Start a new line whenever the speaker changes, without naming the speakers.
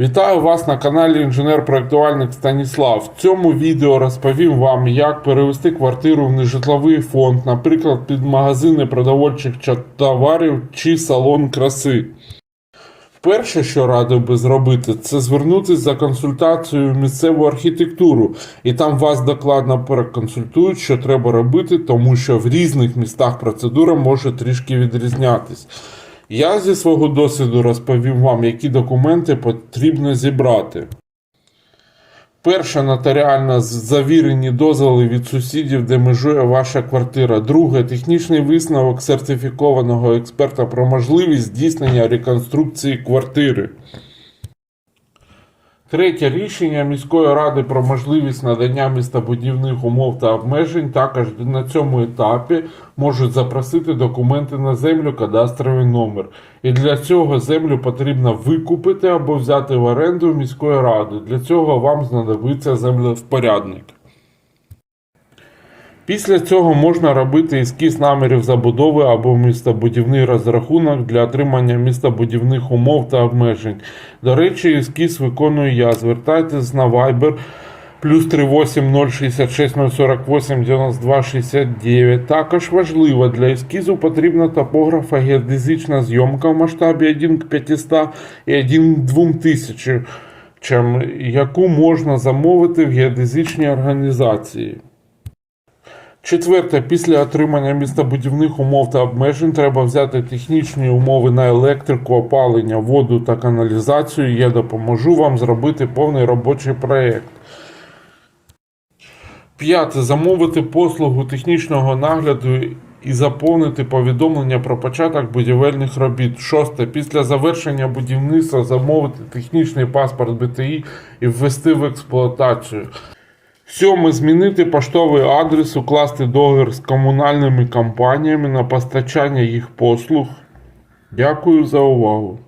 Вітаю вас на каналі інженер-проєктувальник Станіслав. В цьому відео розповім вам, як перевести квартиру в нежитловий фонд, наприклад, під магазини продовольчих товарів чи салон краси. Перше, що радив би зробити, це звернутися за консультацією в місцеву архітектуру, і там вас докладно проконсультують, що треба робити, тому що в різних містах процедура може трішки відрізнятись. Я зі свого досвіду розповім вам, які документи потрібно зібрати. Перше нотаріально завірені дозволи від сусідів, де межує ваша квартира. Друге технічний висновок сертифікованого експерта про можливість здійснення реконструкції квартири. Третє рішення міської ради про можливість надання містобудівних умов та обмежень. Також на цьому етапі можуть запросити документи на землю, кадастровий номер. І для цього землю потрібно викупити або взяти в оренду міської ради. Для цього вам знадобиться землевпорядник. Після цього можна робити ескіз намірів забудови або містобудівний розрахунок для отримання містобудівних умов та обмежень. До речі, ескіз виконую я. Звертайтесь на Viber плюс 38 066 048 92 69. Також важливо, для ескізу потрібна топографа геодезична зйомка в масштабі 1 к 500 і 1 к 2000, яку можна замовити в геодезичній організації. Четверте, після отримання містобудівних умов та обмежень треба взяти технічні умови на електрику, опалення, воду та каналізацію. Я допоможу вам зробити повний робочий проєкт. П'яте. Замовити послугу технічного нагляду і заповнити повідомлення про початок будівельних робіт. Шосте. Після завершення будівництва замовити технічний паспорт БТІ і ввести в експлуатацію. Сьоме. Змінити поштовий адрес, укласти договір з комунальними компаніями на постачання їх послуг. Дякую за увагу.